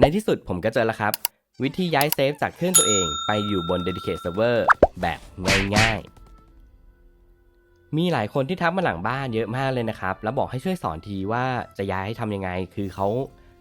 ในที่สุดผมก็เจอแล้วครับ วิธีย้ายเซฟจากเครื่องตัวเองไปอยู่บน Dedicate Server แบบง่ายๆ มีหลายคนที่ทักมาหลังบ้านเยอะมากเลยนะครับ แล้วบอกให้ช่วยสอนทีว่าจะย้ายให้ทำยังไง คือเขา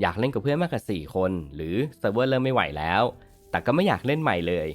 อยากเล่นกับเพื่อนมากกว่า4คน หรือเซิร์ฟเวอร์เริ่มไม่ไหวแล้ว แต่ก็ไม่อยากเล่นใหม่เลย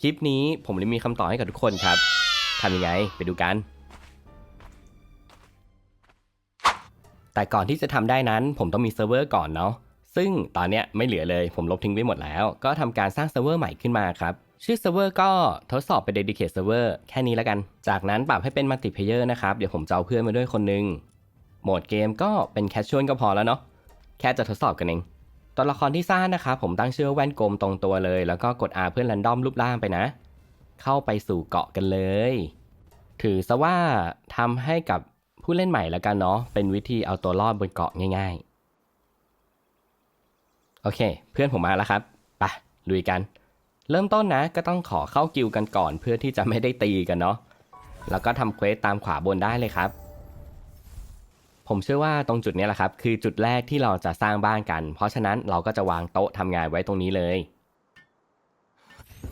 คลิปนี้ผมเลยมีคำตอบให้กับทุกคนครับทำยังไงไปดูกัน แต่ก่อนที่จะทำได้นั้น ผมต้องมีเซิร์ฟเวอร์ก่อนเนาะ ซึ่งตอนนี้ไม่เหลือเลยผมลบทิ้งไปหมดแล้ว ก็ทำการสร้างเซิร์ฟเวอร์ใหม่ขึ้นมาครับชื่อเซิร์ฟเวอร์ก็ทดสอบเป็น Dedicate Server แค่นี้แล้วกัน จากนั้นปรับให้เป็นมัลติเพเยอร์นะครับ เดี๋ยวผมจะเอาเพื่อนมาด้วยคนหนึง โหมดเกมก็เป็นแคชชวลก็พอแล้วเนาะ แค่จะทดสอบกันเอง ตัวละครที่สร้างนะครับผมตั้งชื่อแว่นกลมตรงตัวเลย แล้วก็กด R เพื่อแรนดอมรูปร่างไปนะ เข้าไปสู่เกาะกันเลย ถือซะว่าทำให้กับผู้เล่นใหม่แล้วกันเนาะ เป็นวิธีเอาตัวรอดบนเกาะง่าย ๆ โอเค เพื่อนผมมาแล้วครับไปลุยกัน เริ่มต้นนะก็ต้องขอเข้ากิลกันก่อน เพื่อที่จะไม่ได้ตีกันเนาะแล้วก็ทำเควสตามขวาบนได้เลยครับ ผมเชื่อว่าตรงจุดนี้แหละครับ คือจุดแรกที่เราจะสร้างบ้านกัน เพราะฉะนั้นเราก็จะวางโต๊ะทำงานไว้ตรงนี้เลย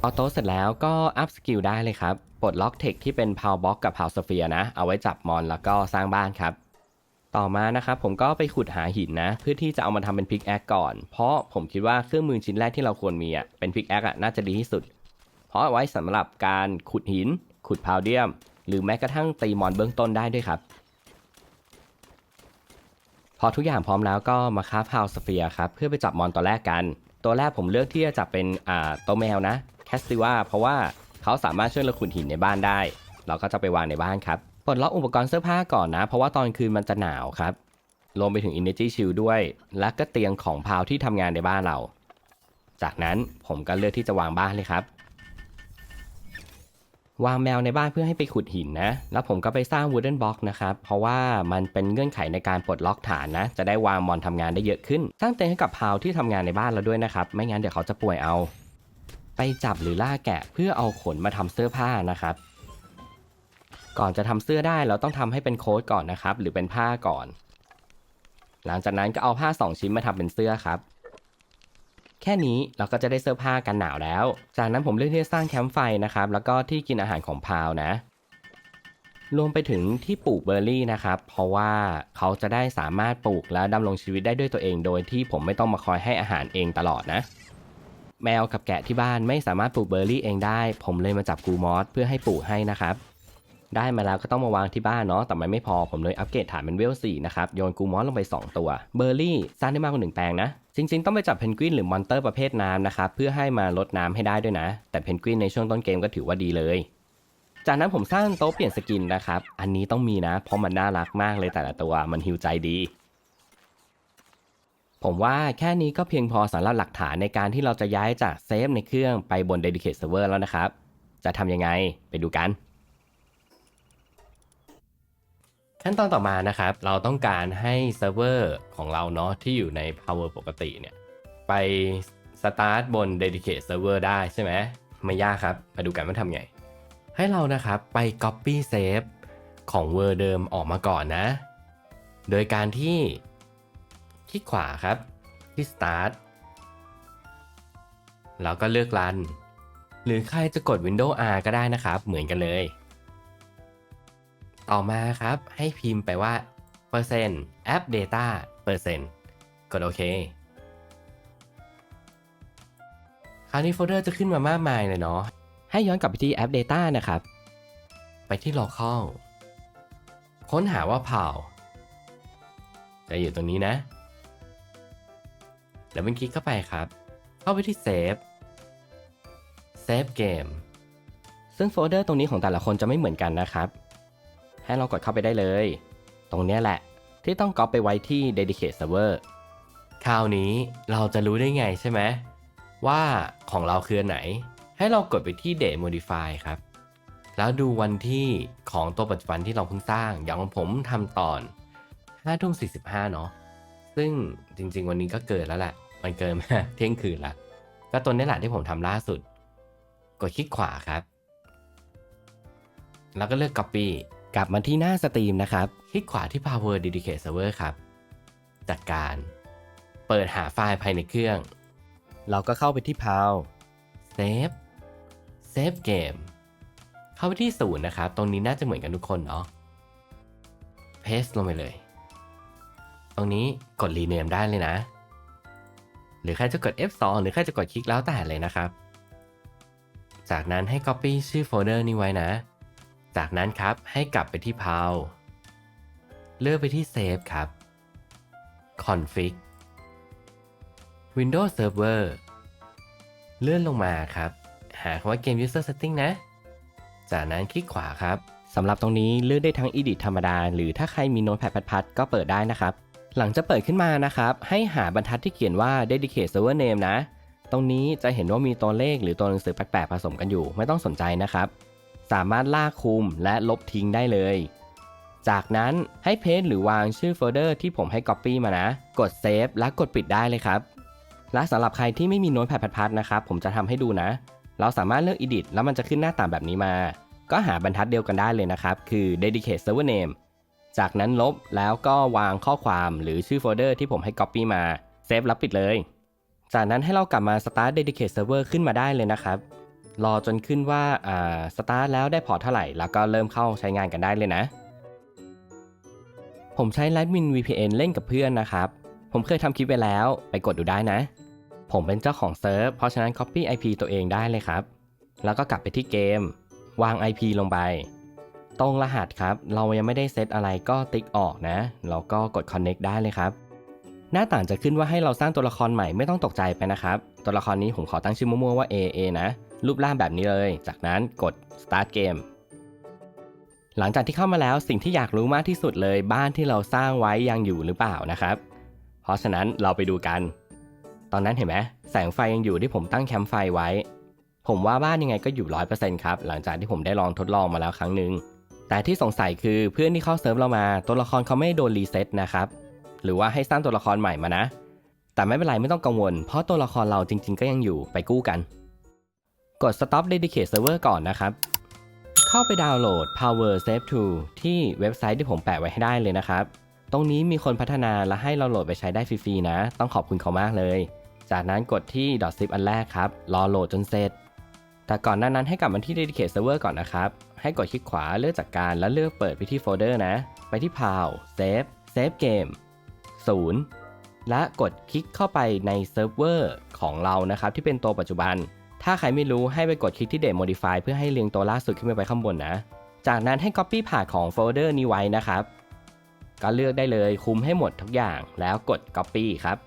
พอโต๊ะเสร็จแล้วก็อัพสกิลได้เลยครับปลดล็อกเทคที่เป็นพาวบ็อกกับพาวสเฟียนะ เอาไว้จับมอนแล้วก็สร้างบ้านครับ ต่อมานะครับผมก็ไปขุดหาหินนะ เพื่อที่จะเอามาทำเป็นพิกแอคก่อน เพราะผมคิดว่าเครื่องมือชิ้นแรกที่เราควรมีอะเป็นพิกแอคอะน่าจะดีที่สุด เพราะเอาไว้สำหรับการขุดหิน ขุดพาวเดียม หรือแม้กระทั่งตีมอนเบื้องต้นได้ด้วยครับ พอทุกอย่างพร้อมแล้วก็มาคราฟพาวสเฟียครับเพื่อไปจับมอนตัวแรกกัน ตัวแรกผมเลือกที่จะจับเป็นอ่าตัวแมวนะแคสติว่าเพราะว่าเขาสามารถช่วยเราขุดหินในบ้านได้ เราก็จะไปวางในบ้านครับ ปลดล็อกอุปกรณ์เสื้อผ้าก่อนนะ เพราะว่าตอนคืนมันจะหนาวครับรวมไปถึง Energy Shield ด้วย และก็เตียงของพาวที่ทำงานในบ้านเรา จากนั้นผมก็เลือกที่จะวางบ้านเลยครับ วางแมวในบ้านเพื่อให้ไปขุดหินนะ แล้วผมก็ไปสร้าง wooden block นะครับ เพราะว่ามันเป็นเงื่อนไขในการปลดล็อกฐานนะ จะได้วางมอนทำงานได้เยอะขึ้น สร้างเต็นท์ให้กับพาวที่ทำงานในบ้านเราด้วยนะครับ ไม่งั้นเดี๋ยวเขาจะป่วยเอา ไปจับหรือล่าแกะเพื่อเอาขนมาทำเสื้อผ้านะครับ ก่อนจะทำเสื้อได้เราต้องทำให้เป็นโค้ทก่อนนะครับ หรือเป็นผ้าก่อน หลังจากนั้นก็เอาผ้าสองชิ้นมาทำเป็นเสื้อครับ แค่นี้เราก็จะได้เสื้อผ้ากันหนาวแล้ว จากนั้นผมเลือกที่จะสร้างแคมป์ไฟนะครับ แล้วก็ที่กินอาหารของพาวนะรวมไปถึงที่ปลูกเบอร์รี่นะครับ เพราะว่าเขาจะได้สามารถปลูกและดำรงชีวิตได้ด้วยตัวเอง โดยที่ผมไม่ต้องมาคอยให้อาหารเองตลอดนะ แมวกับแกะที่บ้านไม่สามารถปลูกเบอร์รี่เองได้ ผมเลยมาจับกูมอสเพื่อให้ปลูกให้นะครับ ได้มาแล้วก็ต้องมาวางที่บ้านเนาะ แต่มันไม่พอผมเลยอัปเกรดฐานเป็นเวล4นะครับ โยนกูมอสลงไป 2 ตัว เบอร์รี่สร้างได้มากกว่า1แปลงนะ จริงๆ ต้องไปจับเพนกวินหรือมอนเตอร์ประเภทน้ำนะครับ เพื่อให้มาลดน้ำให้ได้ด้วยนะ แต่เพนกวินในช่วงต้นเกมก็ถือว่าดีเลย จากนั้นผมสร้างโต๊ะเปลี่ยนสกินนะครับ อันนี้ต้องมีนะ เพราะมันน่ารักมากเลยแต่ละตัว มันฮิวใจดีผมว่าแค่นี้ก็เพียงพอสำหรับหลักฐานในการที่เราจะย้ายจากเซฟในเครื่องไปบน Dedicate Server แล้วนะครับ จะทำยังไงไปดูกัน ขั้นตอนต่อมานะครับ เราต้องการให้เซิร์ฟเวอร์ของเราเนาะที่อยู่ใน power ปกติเนี่ยไปสตาร์ทบน dedicate server ได้ใช่ไหมไม่ยากครับ มาดูกันว่าทำไง ให้เรานะครับไป copy save ของเวอร์เดิมออกมาก่อนนะ โดยการที่คลิกขวาครับ ที่ start แล้วก็เลือก run หรือใครจะกด Windows R ก็ได้นะครับ เหมือนกันเลย ต่อมาครับให้พิมพ์ไปว่าเปอร์เซ็นต์ app data เปอร์เซ็นต์กดโอเค คราวนี้โฟลเดอร์จะขึ้นมามากมายเลยเนาะให้ย้อนกลับไปที่ app data นะครับ ไปที่ local ค้นหาว่า PAL จะอยู่ตรงนี้นะ แล้วเป็นคลิกเข้าไปครับ เข้าไปที่ save save game ซึ่งโฟลเดอร์ตรงนี้ของแต่ละคนจะไม่เหมือนกันนะครับ ให้เรากดเข้าไปได้เลย ตรงนี้แหละ ที่ต้องก๊อปไปไว้ที่ Dedicate Server คราวนี้เราจะรู้ได้ไงใช่ไหมว่าของเราคืออันไหน ให้เรากดไปที่ Date Modify ครับ แล้วดูวันที่ของตัวปัจจุบันที่เราเพิ่งสร้าง อย่างของผมทำตอน5ทุ่ม45 เนาะซึ่งจริง ๆ วันนี้ก็เกิดแล้วแหละ มันเกินมาเที่ยงคืนละก็ตัวนี้แหละที่ผมทำล่าสุด กดคลิกขวาครับ แล้วก็เลือก Copy กลับมาที่หน้าสตรีมนะครับ คลิกขวาที่ Power Dedicate Server ครับ จัดการ เปิดหาไฟล์ภายในเครื่อง เราก็เข้าไปที่ PAL Save Save Game เข้าไปที่ศูนย์นะครับ ตรงนี้น่าจะเหมือนกันทุกคนเนาะ Paste ลงไปเลย ตรงนี้กด Rename ได้เลยนะ หรือใครจะกด F2 หรือใครจะกดคลิกแล้วแต่เลยนะครับ จากนั้นให้ Copy ชื่อโฟลเดอร์นี้ไว้นะ จากนั้นครับให้กลับไปที่ PAL เลือกไปที่ Save ครับ Config Windows Server เลื่อนลงมาครับ หาคำว่า Game User Setting นะ จากนั้นคลิกขวาครับสำหรับตรงนี้เลือกได้ทั้ง Edit ธรรมดา หรือถ้าใครมีโน้ตแพดพัดๆก็เปิดได้นะครับ หลังจะเปิดขึ้นมานะครับ ให้หาบรรทัดที่เขียนว่า Dedicate Server Name นะ ตรงนี้จะเห็นว่ามีตัวเลขหรือตัวหนังสือแปลกๆผสมกันอยู่ ไม่ต้องสนใจนะครับ สามารถลากคุมและลบทิ้งได้เลย จากนั้นให้เพจหรือวางชื่อโฟลเดอร์ที่ผมให้ Copy มานะ กด Save และกดปิดได้เลยครับ และสำหรับใครที่ไม่มีโน้ตแพดพัดนะครับผมจะทำให้ดูนะ เราสามารถเลือก Edit แล้วมันจะขึ้นหน้าต่างแบบนี้มา ก็หาบรรทัดเดียวกันได้เลยนะครับ คือ Dedicate Server Name จากนั้นลบแล้วก็วางข้อความหรือชื่อโฟลเดอร์ที่ผมให้ Copy มาเซฟแล้วปิดเลย จากนั้นให้เรากลับมา Start Dedicate Server ขึ้นมาได้เลยนะครับ รอจนขึ้นว่าอ่า Start แล้วได้พอร์ตเท่าไหร่ แล้วก็เริ่มเข้าใช้งานกันได้เลยนะ ผมใช้ Lightwin VPN เล่นกับเพื่อนนะครับ ผมเคยทำคลิปไปแล้วไปกดดูได้นะ ผมเป็นเจ้าของเซิร์ฟเพราะฉะนั้น Copy IP ตัวเองได้เลยครับ แล้วก็กลับไปที่เกม วาง IP ลงไป ตรงรหัสครับ เรายังไม่ได้เซตอะไรก็ติ๊กออกนะแล้วก็กด Connect ได้เลยครับหน้าต่างจะขึ้นว่าให้เราสร้างตัวละครใหม่ไม่ต้องตกใจไปนะครับ ตัวละครนี้ผมขอตั้งชื่อมั่วๆว่า AA นะ รูปร่างแบบนี้เลย จากนั้นกด Start Game หลังจากที่เข้ามาแล้วสิ่งที่อยากรู้มากที่สุดเลยบ้านที่เราสร้างไว้ยังอยู่หรือเปล่านะครับ เพราะฉะนั้นเราไปดูกัน ตอนนั้นเห็นไหมแสงไฟยังอยู่ที่ผมตั้งแคมป์ไฟไว้ ผมว่าบ้านยังไงก็อยู่100%ครับ หลังจากที่ผมได้ลองทดลองมาแล้วครั้งหนึ่งแต่ที่สงสัยคือเพื่อนที่เข้าเซิร์ฟเรามาตัวละครเขาไม่โดนรีเซ็ตนะครับหรือว่าให้สร้างตัวละครใหม่มานะ แต่ไม่เป็นไรไม่ต้องกังวล เพราะตัวละครเราจริง ๆ ก็ยังอยู่ไปกู้กัน กด stop dedicate server ก่อนนะครับ เข้าไปดาวน์โหลด power save to ที่เว็บไซต์ที่ผมแปะไว้ให้ได้เลยนะครับ ตรงนี้มีคนพัฒนาและให้เราโหลดไปใช้ได้ฟรีๆนะ ต้องขอบคุณเขามากเลย จากนั้นกดที่ .zip อันแรกครับ รอโหลดจนเสร็จ แต่ก่อนหน้านั้นให้กลับมาที่ Dedicate Server ก่อนนะครับ ให้กดคลิกขวาเลือกจากการแล้วเลือกเปิดไปที่โฟลเดอร์นะ ไปที่ PAL Save Save Game 0และกดคลิกเข้าไปในเซิร์ฟเวอร์ของเรานะครับที่เป็นตัวปัจจุบัน ถ้าใครไม่รู้ให้ไปกดคลิกที่ Date Modify เพื่อให้เรียงตัวล่าสุดขึ้นไปไว้ข้างบนนะ จากนั้นให้ Copy ผ่านของโฟลเดอร์นี้ไว้นะครับ ก็เลือกได้เลยคุมให้หมดทุกอย่างแล้วกด Copy ครับ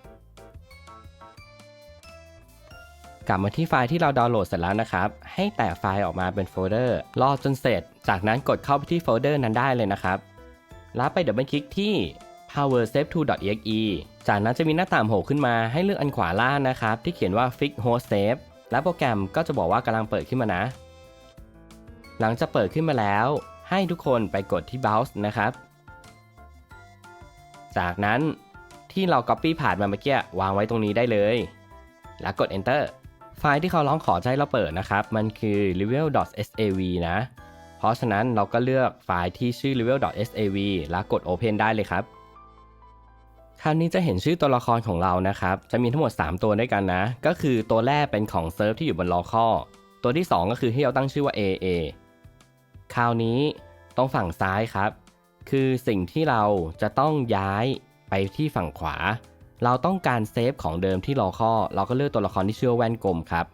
กลับมาที่ไฟล์ที่เราดาวน์โหลดเสร็จแล้วนะครับ ให้แตกไฟล์ออกมาเป็นโฟลเดอร์รอจนเสร็จ จากนั้นกดเข้าไปที่โฟลเดอร์นั้นได้เลยนะครับ แล้วไปดับเบิลคลิกที่ power save to exe จากนั้นจะมีหน้าต่างโผล่ขึ้นมาให้เลือกอันขวาล่างนะครับ ที่เขียนว่า fix host save และโปรแกรมก็จะบอกว่ากำลังเปิดขึ้นมานะ หลังจากเปิดขึ้นมาแล้ว ให้ทุกคนไปกดที่ browse นะครับ จากนั้นที่เรา copy ผ่านมาเมื่อกี้วางไว้ตรงนี้ได้เลย แล้วกด enter ไฟล์ที่เขาร้องขอจให้เราเปิดนะครับ มันคือ level.sav นะ เพราะฉะนั้นเราก็เลือกไฟล์ที่ชื่อ level.sav แล้วกด open ได้เลยครับ คราวนี้จะเห็นชื่อตัวละครของเรานะครับ จะมีทั้งหมด 3 ตัวด้วยกันนะ ก็คือตัวแรกเป็นของเซิร์ฟที่อยู่บน local ตัวที่ 2 ก็คือที่เราตั้งชื่อว่า AA คราวนี้ตรงฝั่งซ้ายครับ คือสิ่งที่เราจะต้องย้ายไปที่ฝั่งขวา เราต้องการเซฟของเดิมที่ local เราก็เลือกตัวละครที่ชื่อว่าแว่นกลมครับ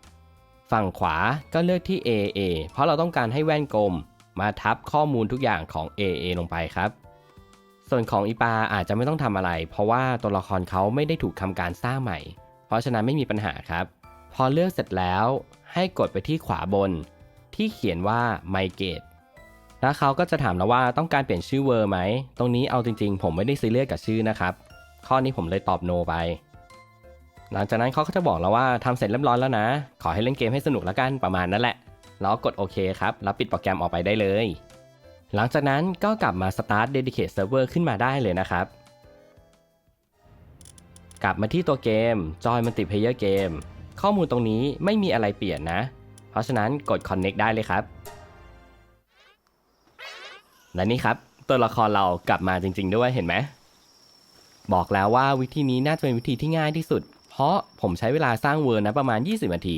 ฝั่งขวาก็เลือกที่ AA เพราะเราต้องการให้แว่นกลม มาทับข้อมูลทุกอย่างของ AA ลงไปครับ ส่วนของอีปาอาจจะไม่ต้องทำอะไร เพราะว่าตัวละครเขาไม่ได้ถูกทำการสร้างใหม่ เพราะฉะนั้นไม่มีปัญหาครับ พอเลือกเสร็จแล้วให้กดไปที่ขวาบน ที่เขียนว่า migrate แล้วเขาก็จะถามเราว่าต้องการเปลี่ยนชื่อเวอร์ไหม ตรงนี้เอาจริงๆ ผมไม่ได้ซีเรียสกับชื่อนะครับ ข้อนี้ผมเลยตอบ no ไป หลังจากนั้นเขาก็จะบอกเราว่าทำเสร็จเรียบร้อยแล้วนะ ขอให้เล่นเกมให้สนุกแล้วกันประมาณนั้นแหละ แล้วกดโอเคครับ แล้วปิดโปรแกรมออกไปได้เลย หลังจากนั้นก็กลับมา Start Dedicate Server ขึ้นมาได้เลยนะครับ กลับมาที่ตัวเกม Join Multiplayer Game ข้อมูลตรงนี้ไม่มีอะไรเปลี่ยนนะ เพราะฉะนั้นกด Connect ได้เลยครับ และนี่ครับ ตัวละครเรากลับมาจริง ๆ ด้วยเห็นไหม บอกแล้วว่าวิธีนี้น่าจะเป็นวิธีที่ง่ายที่สุด เพราะผมใช้เวลาสร้างเวิร์นะประมาณ 20 นาที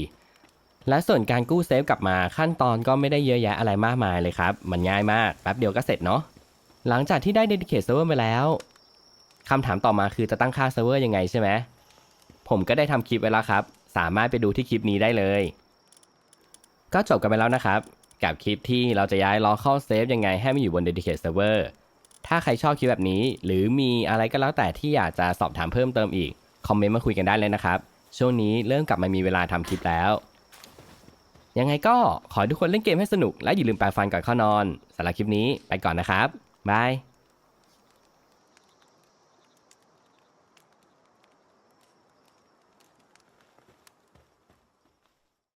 และส่วนการกู้เซฟกลับมาขั้นตอนก็ไม่ได้เยอะแยะอะไรมากมายเลยครับ มันง่ายมากแป๊บเดียวก็เสร็จเนาะหลังจากที่ได้ dedicate server ไปแล้วคำถามต่อมาคือจะตั้งค่าเซิร์ฟเวอร์ยังไงใช่ไหมผมก็ได้ทำคลิปไว้แล้วครับ สามารถไปดูที่คลิปนี้ได้เลย ก็จบกันไปแล้วนะครับ กับคลิปที่เราจะย้าย local save ยังไงให้มันอยู่บน dedicate server ถ้าใครชอบคลิปแบบนี้ หรือมีอะไรก็แล้วแต่ที่อยากจะสอบถามเพิ่มเติมอีก คอมเมนต์มาคุยกันได้เลยนะครับ ช่วงนี้เริ่มกลับมามีเวลาทำคลิปแล้ว ยังไงก็ขอให้ทุกคนเล่นเกมให้สนุกและอย่าลืมแปรงฟันก่อนเข้านอนสำหรับคลิปนี้ไปก่อนนะครับบาย